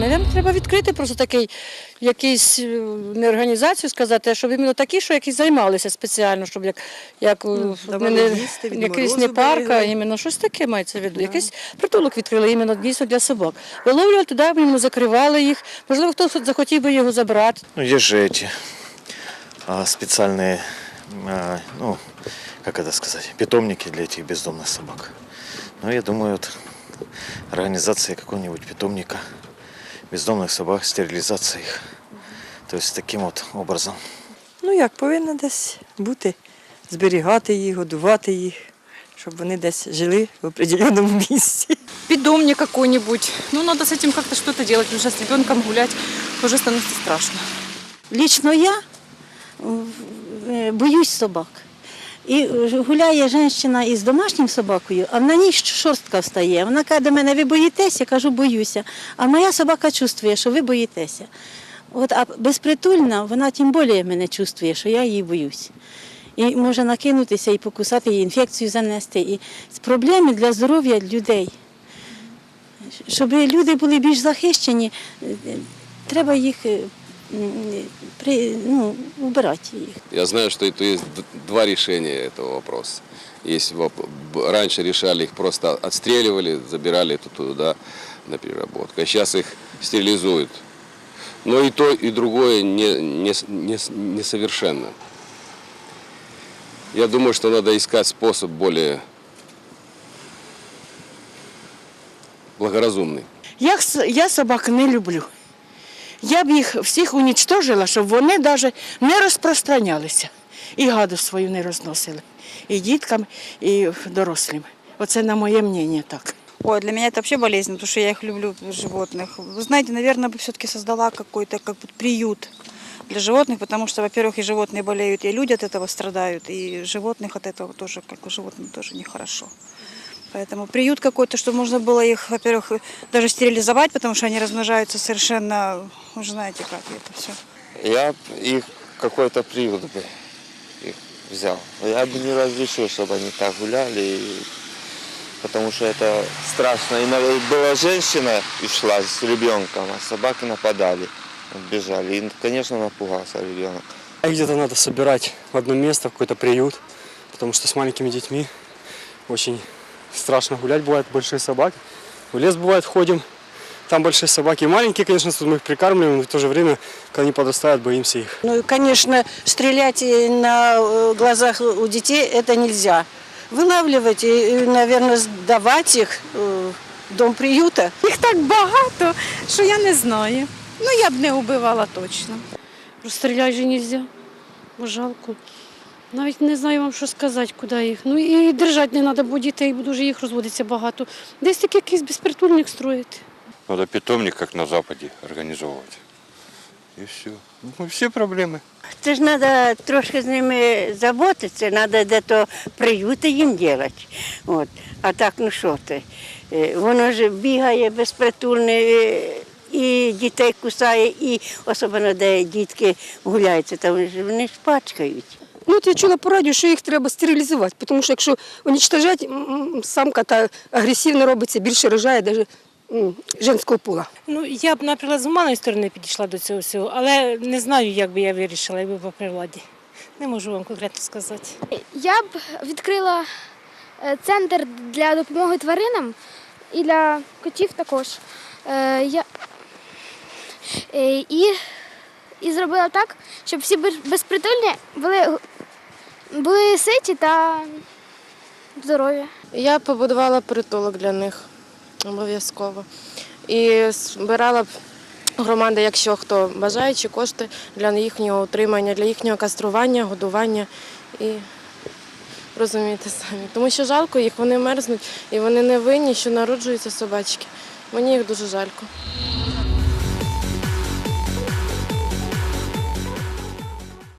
Наверно, треба відкрити просто такий якийсь е, не організацію сказати, а щоб іменно такі, що якісь займалися спеціально, щоб як, як Ну, е, давали не, їсти, від якийсь не морозу парк, а берегли. іменно щось таке мається в виду. Якийсь притулок відкрили іменно дійсно для собак. Виловлювали туди, іменно закривали їх. Можливо, хтось захотів би його забрати. Ну, есть же эти а, специальные, а, ну, как это сказать, питомники для этих бездомных собак. Ну, я думаю, вот организация какого-нибудь питомника бездомных собак, стерилизация их. То есть таким вот образом. Ну як, повинна десь бути, зберігати їх, годувати їх, щоб вони десь жили в определеному місці. питомник какой-нибудь. Ну, надо с этим как-то что-то делать, потому что с ребенком гулять уже становится страшно. Лічно я боюсь собак. І гуляє жінка із домашнім собакою, а на ній шорстка встає. Вона каже до мене, ви боїтеся? Я кажу, боюся. А моя собака чувствує, що ви боїтеся. От, а безпритульна, вона тим більше мене чувствує, що я її боюсь. І може накинутися і покусати, і інфекцію занести. І проблеми для здоров'я людей. Щоб люди були більш захищені, е, е, треба їх е, при, ну, убирати їх. Я знаю, что это есть два решения этого вопроса. Б- раньше решали их просто отстреливали, забирали это туда на переработку. А сейчас их стерилизуют. Но и то, и другое не, не, не, несовершенно. Я думаю, что надо искать способ более благоразумный. Я, я собак не люблю. Я б їх всіх унічтожила, щоб вони навіть не розпространялися і гаду свою не розносили. І діткам, і дорослим. Оце на моє мнення так. Ой, для меня это вообще болезнь, потому что я их люблю, животных. Вы знаете, наверное, бы все-таки создала какой-то как бы приют для животных, потому что, во-первых, и животные болеют, и люди от этого страдают, и животных от этого тоже, как бы животным тоже нехорошо. Поэтому приют какой-то, чтобы можно было их, во-первых, даже стерилизовать, потому что они размножаются совершенно, вы знаете, как это все. Я их какой-то приют бы их взял. Я бы не разрешил, чтобы они так гуляли, и- потому что это страшно. И была женщина и шла с ребенком, а собаки нападали, бежали. И, конечно, напугался ребенок. Их где-то надо собирать в одно место, в какой-то приют, потому что с маленькими детьми очень страшно гулять, бывают большие собаки. В лес бывает ходим, там большие собаки. И маленькие, конечно, тут мы их прикармливаем, но в то же время, когда они подрастают, боимся их. Ну, конечно, стрелять на э, глазах у детей это нельзя. Вылавливать и, наверное, сдавать их э, в дом приюта. Їх так багато, що я не знаю. Ну, я б не убивала точно. Розстріляти же нельзя, бо жалко. Навіть не знаю вам, що сказати, куди їх. Ну і держати не треба, бо дітей дуже їх розводиться багато. Десь таки якийсь безпритульник строїти. Надо питомник, как на Западе, организовывать. И все. Ну, все проблемы. Це ж треба трошки з ними заботитися, треба де-то приюти їм робити. От. А так, ну що ти? Е, Воно ж бігає безпритульне е, і дітей кусає, і особливо де дітки гуляються, там вони ж пачкають. Ну, от я чула по радіо, що їх треба стерилізувати, тому що якщо м, самка та агресивно робиться, більше рожає навіть женського пола. Ну, я б, наприклад, з гуманної сторони підійшла до цього всього, але не знаю, як би я вирішила, якби була при владі. Не можу вам конкретно сказати. Я б відкрила е, центр для допомоги тваринам і для котів також. Е, Я... е, І... і зробила так, щоб всі безпритульні були, були ситі та здорові. Я побудувала притулок для них обов'язково. І збирала б громади, якщо хто бажаючи кошти для їхнього утримання, для їхнього кастрування, годування і розумієте самі. Тому що жалко їх, вони мерзнуть і вони не винні, що народжуються собачки. Мені їх дуже жалько.